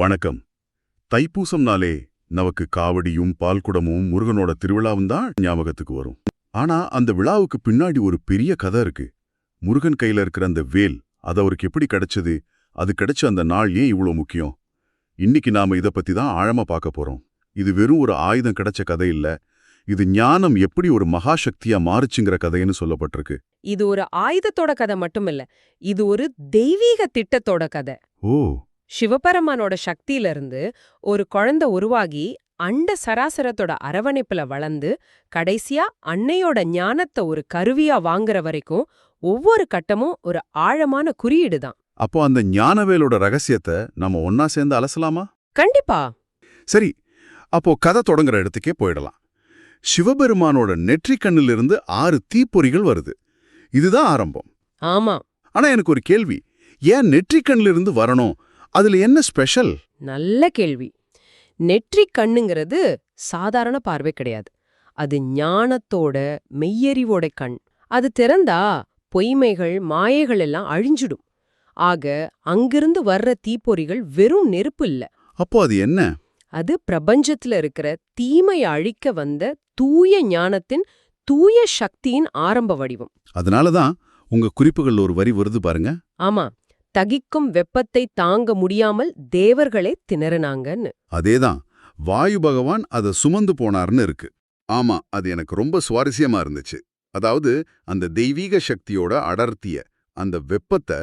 வணக்கம். தைப்பூசம்னாலே நமக்கு காவடியும் பால்குடமும் முருகனோட திருவிழாவும் தான் ஞாபகத்துக்கு வரும். ஆனா அந்த விழாவுக்கு பின்னாடி ஒரு பெரிய கதை இருக்கு. முருகன் கையில இருக்கிற அந்த வேல் அது அவருக்கு எப்படி கிடைச்சது? அது கிடைச்ச அந்த நாள் ஏன் இவ்வளோ முக்கியம்? இன்னைக்கு நாம இத பத்தி தான் ஆழமா பார்க்க போறோம். இது வெறும் ஒரு ஆயுதம் கிடைச்ச கதை இல்ல. இது ஞானம் எப்படி ஒரு மகாசக்தியா மாறுச்சுங்கிற கதைன்னு சொல்லப்பட்டிருக்கு. இது ஒரு ஆயுதத்தோட கதை மட்டும் இல்ல இது ஒரு தெய்வீக திட்டத்தோட கதை. ஓ சிவபெருமானோட சக்தியில இருந்து ஒரு குழந்தை உருவாகி அண்ட சராசரத்தோட அரவணைப்புல வளர்ந்து கடைசியா அன்னையோட ஞானத்தை ஒரு கருவியா வாங்குற வரைக்கும் ஒவ்வொரு கட்டமும் ஒரு ஆழமான குறியீடு தான். அப்போ அந்த ஞானவேலோட ரகசியத்தை நம்ம ஒன்னா சேர்ந்து அலசலாமா? கண்டிப்பா. சரி அப்போ கதை தொடங்குற இடத்துக்கே போயிடலாம். சிவபெருமானோட நெற்றிக் கண்ணிலிருந்து ஆறு தீப்பொறிகள் வருது. இதுதான் ஆரம்பம். ஆமா. ஆனா எனக்கு ஒரு கேள்வி ஏன் நெற்றிக் கண்ணிலிருந்து வரணும்? அதுல என்ன ஸ்பெஷல்? நல்ல கேள்வி. நெற்றிக் கண்ணுங்கிறது சாதாரண பார்வை கிடையாது. அது ஞானத்தோட மெய்யறிவோட கண். அது திறந்தா பொய்மைகள் மாயைகள் எல்லாம் அழிஞ்சிடும். ஆக அங்கிருந்து வர்ற தீப்பொறிகள் வெறும் நெருப்பு இல்ல. அப்போ அது என்ன? அது பிரபஞ்சத்துல இருக்கிற தீமையை அழிக்க வந்த தூய ஞானத்தின் தூய சக்தியின் ஆரம்ப வடிவம். அதனால தான் உங்க குறிப்புகள் ஒரு வரி வருது பாருங்க. ஆமா. தகிக்கும் வெப்பத்தை தாங்க முடியாமல் தேவர்களே திணறினாங்கன்னு. அதேதான். வாயு பகவான் அதை சுமந்து போனார்னு இருக்கு. ஆமா அது எனக்கு ரொம்ப சுவாரஸ்யமா இருந்துச்சு. அதாவது அந்த தெய்வீக சக்தியோட அடர்த்திய அந்த வெப்பத்தை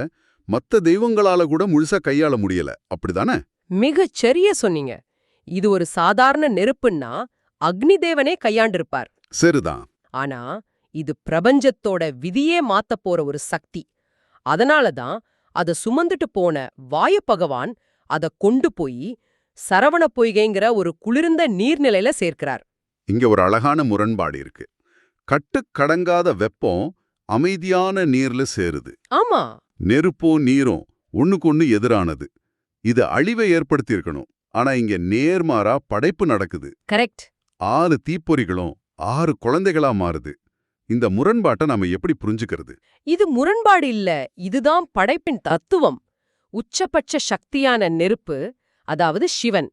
மத்த தெய்வங்களால கூட முழுசா கையாள முடியல. அப்படிதானே? மிகச் சரியா சொன்னீங்க. இது ஒரு சாதாரண நெருப்புன்னா அக்னி தேவனே கையாண்டிருப்பார். சரிதான். ஆனா இது பிரபஞ்சத்தோட விதியே மாத்தப் போற ஒரு சக்தி. அதனால தான் அத சுமந்துட்டு போன வாயு பகவான் அத கொண்டு போய் சரவண பொய்கைங்கிற ஒரு குளிர்ந்த நீர்நிலையில சேர்க்கிறார். இங்க ஒரு அழகான முரண்பாடு இருக்கு. கட்டுக்கடங்காத வெப்பம் அமைதியான நீர்ல சேருது. ஆமா. நெருப்பும் நீரும் ஒண்ணுக்கொண்ணு எதிரானது. இது அழிவை ஏற்படுத்தியிருக்கணும். ஆனா இங்க நேர்மாறா படைப்பு நடக்குது. கரெக்ட். ஆறு தீப்பொறிகளும் ஆறு குழந்தைகளா மாறுது. இந்த முரண்பாட்டை நாம எப்படி புரிஞ்சுக்கிறது? இது முரண்பாடு இல்ல. இதுதான் படைப்பின் தத்துவம். உச்சபட்ச சக்தியான நெருப்பு அதாவது சிவன்.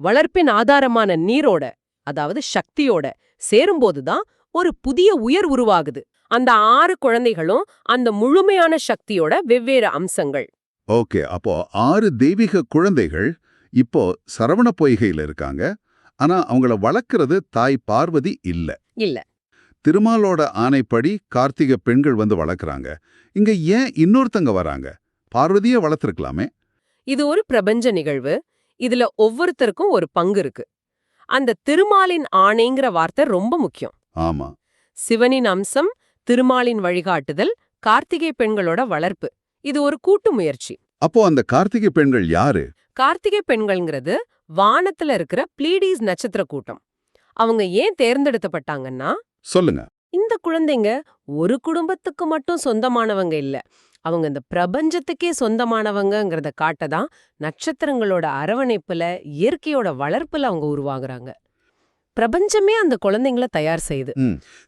வளர்ப்பின் ஆதாரமான நீரோட அதாவது சக்தியோட சேரும்போதுதான் ஒரு புதிய உயர் உருவாகுது. அந்த ஆறு குழந்தைகளும் அந்த முழுமையான சக்தியோட வெவ்வேறு அம்சங்கள். ஓகே. அப்போ ஆறு தெய்வீக குழந்தைகள் இப்போ சரவண பொய்கையில இருக்காங்க. ஆனா அவங்கள வளர்க்கறது தாய் பார்வதி இல்ல. இல்ல. திருமாலோட ஆணைப்படி கார்த்திக பெண்கள் வந்து வளர்க்குறாங்க. இங்க ஏன் இன்னொருத்தங்க வராங்க? பார்வதியே வளர்த்துருக்கலாமே. இது ஒரு பிரபஞ்ச நிகழ்வு. இதுல ஒவ்வொருத்தருக்கும் ஒரு பங்கு இருக்கு. அந்த திருமாலின் ஆணைங்கிற வார்த்தை ரொம்ப முக்கியம். ஆமா. சிவனின் அம்சம் திருமாலின் வழிகாட்டுதல் கார்த்திகை பெண்களோட வளர்ப்பு. இது ஒரு கூட்டு முயற்சி. அப்போ அந்த கார்த்திகை பெண்கள் யாரு? கார்த்திகை பெண்கள்ங்கிறது வானத்துல இருக்கிற பிளீடீஸ் நட்சத்திர கூட்டம். அவங்க ஏன் தேர்ந்தெடுக்கப்பட்டாங்கன்னா சொல்லுங்க. இந்த குழந்தைங்க ஒரு குடும்பத்துக்கு மட்டும் சொந்தமானவங்க இல்ல. அவங்க இந்த பிரபஞ்சத்துக்கே சொந்தமானவங்கங்கிறத காட்டதான் நட்சத்திரங்களோட அரவணைப்புல இயற்கையோட வளர்ப்புல அவங்க உருவாகுறாங்க. பிரபஞ்சமே அந்த குழந்தைங்கள தயார் செய்யுது.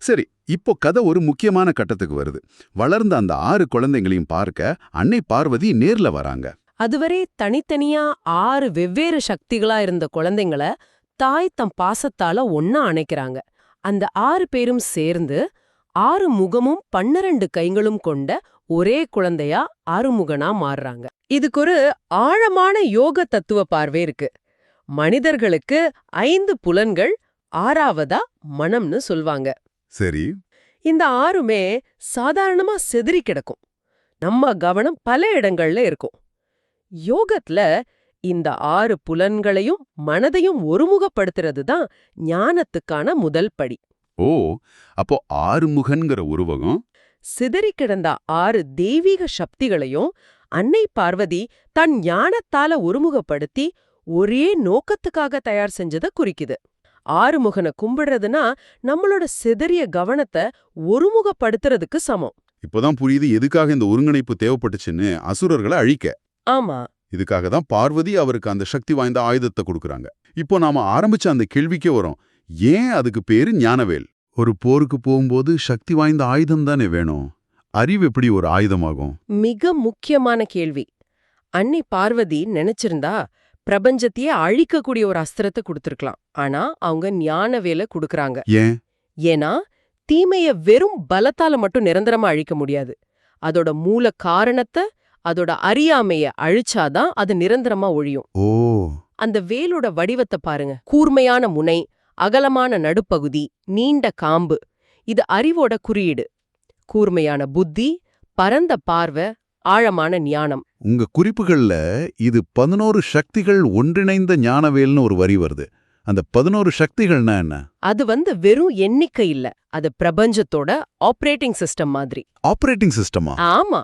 சரி இப்போ கதை ஒரு முக்கியமான கட்டத்துக்கு வருது. வளர்ந்த அந்த ஆறு குழந்தைங்களையும் பார்க்க அன்னை பார்வதி நேர்ல வராங்க. அதுவரை தனித்தனியா ஆறு வெவ்வேறு சக்திகளா இருந்த குழந்தைங்கள தாய் தம் பாசத்தால ஒன்னா அணைக்கிறாங்க. அந்த ஆறு பேரும் சேர்ந்து ஆறு முகமும் பன்னிரண்டு கைகளும் கொண்ட ஒரே குழந்தையா ஆறுமுகனா மாறுறாங்க. இதுக்கு ஒரு ஆழமான யோக தத்துவ பார்வை இருக்கு. மனிதர்களுக்கு ஐந்து புலன்கள் ஆறாவதா மனம்னு சொல்வாங்க. சரி. இந்த ஆறுமே சாதாரணமா செதறி கிடக்கும். நம்ம கவனம் பல இடங்கள்ல இருக்கும். யோகத்துல இந்த ஆறு புலன்களையும் மனதையும் ஒருமுகப்படுத்துறது தான் ஞானத்துக்கான முதல் படி. ஓ அப்போ ஆறுமுகன்கிற உருவகம்? சிதறி கிடந்த ஆறு தெய்வீக சக்திகளையும் அன்னை பார்வதி தன் ஞானத்தால ஒருமுகப்படுத்தி ஒரே நோக்கத்துக்காக தயார் செஞ்சத குறிக்குது. ஆறுமுகனை கும்பிடுறதுனா நம்மளோட சிதறிய கவனத்தை ஒருமுகப்படுத்துறதுக்கு சமம். இப்போதான் புரியுது எதுக்காக இந்த ஒருங்கிணைப்பு தேவைப்பட்டுச்சுன்னு அசுரர்களை அழிக்க. ஆமா. இதுக்காக தான் பார்வதி அவருக்கு அந்த சக்தி வாய்ந்த ஆயுதத்தை கொடுக்கறாங்க. இப்போ நாம ஆரம்பிச்ச அந்த கேள்விக்கே வரோம். ஏன் அதுக்கு பேரு ஞானவேல்? ஒரு போருக்கு போகும்போது சக்தி வாய்ந்த ஆயுதம் தானே வேணும்? அறிவு எப்படி ஒரு ஆயுதமாகும்? மிக முக்கியமான கேள்வி. அன்னி பார்வதி நினைச்சிருந்தா பிரபஞ்சத்தையே அழிக்கக்கூடிய ஒரு அஸ்திரத்தை கொடுத்திருக்கலாம். ஆனா அவங்க ஞான வேலை கொடுக்கறாங்க. ஏன்? ஏன்னா தீமைய வெறும் பலத்தால மட்டும் நிரந்தரமா அழிக்க முடியாது. அதோட மூல காரணத்தை அதோட அறியாமைய அழிச்சாதான் அது நிரந்தரமா ஒழியும். ஓ. அந்த வேலோட வடிவத்தை பாருங்க. கூர்மையான முனை அகலமான நடுப்பகுதி நீண்ட காம்பு. இது அறிவோட குறியீடு. கூர்மையான புத்தி பரந்த பார்வை ஆழமான ஞானம். உங்க குறிப்புகள்ல இது பதினோரு சக்திகள் ஒன்றிணைந்த ஞானவேல்னு ஒரு வரி வருது. அந்த பதினோரு சக்திகள்னா என்ன? அது வந்து வெறும் எண்ணிக்கை இல்ல. அது பிரபஞ்சத்தோட ஆப்ரேட்டிங் சிஸ்டம் மாதிரி. ஆபரேட்டிங் சிஸ்டமா ஆமா.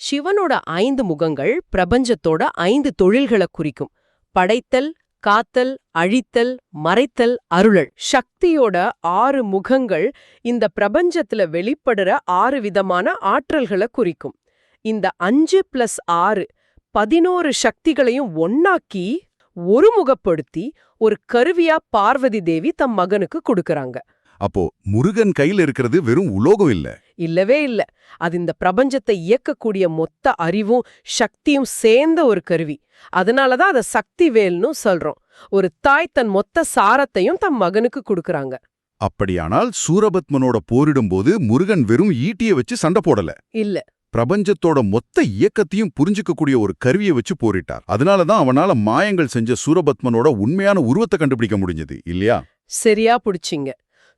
சிவனோட ஐந்து முகங்கள் பிரபஞ்சத்தோட ஐந்து தொழில்களை குறிக்கும். படைத்தல் காத்தல் அழித்தல் மறைத்தல் அருளல். சக்தியோட ஆறு முகங்கள் இந்த பிரபஞ்சத்துல வெளிப்படுற ஆறு விதமான ஆற்றல்களை குறிக்கும். இந்த அஞ்சு பிளஸ் ஆறு பதினோரு சக்திகளையும் ஒன்னாக்கி ஒருமுகப்படுத்தி ஒரு கருவியா பார்வதி தேவி தம் மகனுக்கு கொடுக்கறாங்க. அப்போ முருகன் கையில இருக்கிறது வெறும் உலோகம் இல்ல. இல்லவே இல்ல. அது இந்த பிரபஞ்சத்தை இயக்கக்கூடிய மொத்த அறிவும் சக்தியும் சேர்ந்த ஒரு கருவி. அதனாலதான் அத சக்தி வேல்னு சொல்றோம். ஒரு தாய் தன் மொத்த சாரத்தையும் தம் மகனுக்கு கொடுக்கறாங்க. அப்படியானால் சூரபத்மனோட போரிடும்போது முருகன் வெறும் ஈட்டிய வச்சு சண்டை போடல. இல்ல. பிரபஞ்சத்தோட மொத்த இயக்கத்தையும் புரிஞ்சுக்கக்கூடிய ஒரு கருவியை வச்சு போரிட்டார். அதனாலதான் அவனால மாயங்கள் செஞ்ச சூரபத்மனோட உண்மையான உருவத்தை கண்டுபிடிக்க முடிஞ்சது இல்லையா? சரியா புடிச்சிங்க.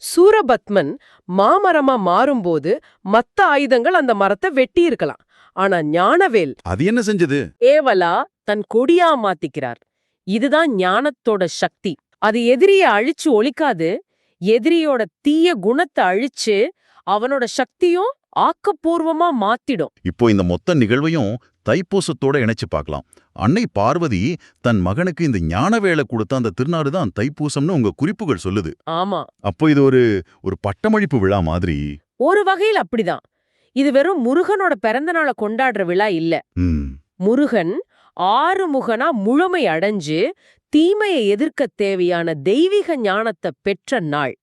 சூரபத்மன் மாமரமா மாறும்போது மத்த ஆயுதங்கள் அந்த மரத்தை வெட்டி இருக்கலாம். ஆனா ஞானவேல் அது என்ன செஞ்சது? ஏவலா தன் கொடியா மாத்திக்கிறார். இதுதான் ஞானத்தோட சக்தி. அது எதிரிய அழிச்சு ஒழிக்காது. எதிரியோட தீய குணத்தை அழிச்சு அவனோட சக்தியும் ஆக்கப்பூர்வமா மாத்திடும். இப்போ இந்த மொத்த நிகழ்வையும் தைப்பூசத்தோட இணைச்சு பார்க்கலாம். அன்னை பார்வதி தன் மகனுக்கு இந்த ஞானவேளை கொடுத்த அந்த திருநாடு தான் தைப்பூசம்னு உங்க குறிப்புகள் சொல்லுது. ஆமா. அப்போ இது ஒரு ஒரு பட்டமளிப்பு விழா மாதிரி. ஒரு வகையில் அப்படிதான். இது வெறும் முருகனோட பிறந்த நாளை கொண்டாடுற விழா இல்ல. முருகன் ஆறுமுகனா முழுமை அடைஞ்சு தீமையை எதிர்க்க தேவையான தெய்வீக ஞானத்தை பெற்ற நாள்.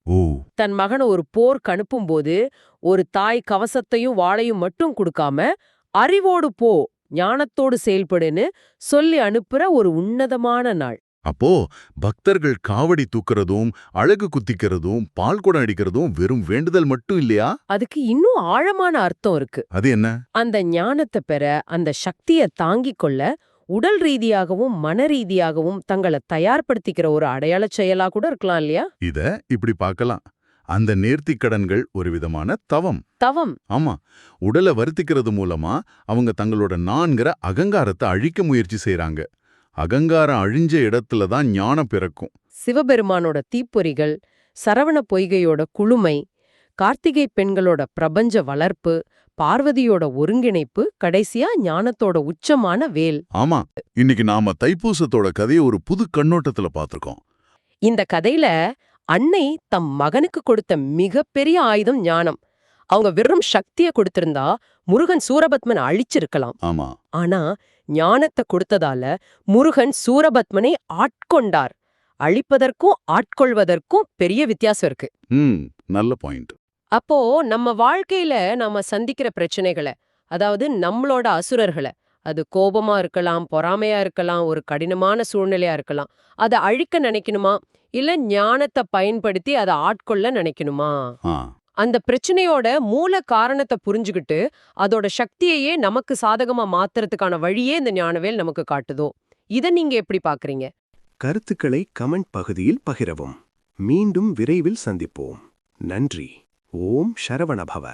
தன் மகனை ஒரு போர்க்கு அனுப்பும்போது ஒரு தாய் கவசத்தையும் வாளையும் மட்டும் கொடுக்காம அறிவோடு போ ஞானத்தோடு செயல்படுன்னு சொல்லி அனுப்புற ஒரு உன்னதமான நாள். அப்போ பக்தர்கள் காவடி தூக்குறதும் அழகு குத்திக்கிறதும் பால் குடம் அடிக்கிறதும் வெறும் வேண்டுதல் மட்டும் இல்லையா? அதுக்கு இன்னும் ஆழமான அர்த்தம் இருக்கு. அது என்ன? அந்த ஞானத்தை பெற அந்த சக்தியை தாங்கிக் கொள்ள உடல் ரீதியாகவும் மன ரீதியாகவும் தங்களை தயார்படுத்திக்கிற ஒரு அடையாளச் செயலா கூட இருக்கலாம் இல்லையா? இத இப்படி பார்க்கலாம். அந்த நேர்த்திக் கடன்கள் ஒரு விதமான தவம். தவம். ஆமா உடலை வருத்திக்கிறது மூலமா அவங்க தங்களோட நான்கிற அகங்காரத்தை அழிக்க முயற்சி செய்றாங்க. அகங்காரம் அழிஞ்ச இடத்துல தான் ஞானம் பிறக்கும். சிவபெருமானோட தீப்பொறிகள் சரவண பொய்கையோட குளுமை கார்த்திகை பெண்களோட பிரபஞ்ச வளர்ப்பு பார்வதியோட ஒருங்கிணைப்பு கடைசியா ஞானத்தோட உச்சமான வேல். ஆமா இன்னைக்கு நாம தைப்பூசத்தோட கதையை ஒரு புது கண்ணோட்டத்துல பார்த்திருக்கோம். இந்த கதையில அன்னை தம் மகனுக்கு கொடுத்த மிகப்பெரிய ஆயுதம் ஞானம். அவங்க வெறும் சக்திய கொடுத்திருந்தா முருகன் சூரபத்மன் அழிச்சிருக்கலாம். ஆமா. ஆனா ஞானத்தை கொடுத்ததால முருகன் சூரபத்மனை ஆட்கொண்டார். அழிப்பதற்கும் ஆட்கொள்வதற்கும் பெரிய வித்தியாசம் இருக்கு. நல்ல பாயிண்ட். அப்போ நம்ம வாழ்க்கையில நாம சந்திக்கிற பிரச்சனைகளை அதாவது நம்மளோட அசுரர்களை அது கோபமா இருக்கலாம் பொறாமையா இருக்கலாம் ஒரு கடினமான சூழ்நிலையா இருக்கலாம். அதை அழிக்க நினைக்கணுமா? இல்ல ஞானத்தை பயன்படுத்தி அதை ஆட்கொள்ள நினைக்கணுமா? அந்த பிரச்சனையோட மூல காரணத்தை புரிஞ்சுகிட்டு அதோட சக்தியையே நமக்கு சாதகமா மாத்துறதுக்கான வழியே இந்த ஞானவேல் நமக்கு காட்டுதோ? இத நீங்க எப்படி பாக்குறீங்க? கருத்துக்களை கமெண்ட் பகுதியில் பகிரவும். மீண்டும் விரைவில் சந்திப்போம். நன்றி. ஓம் சரவணபவ.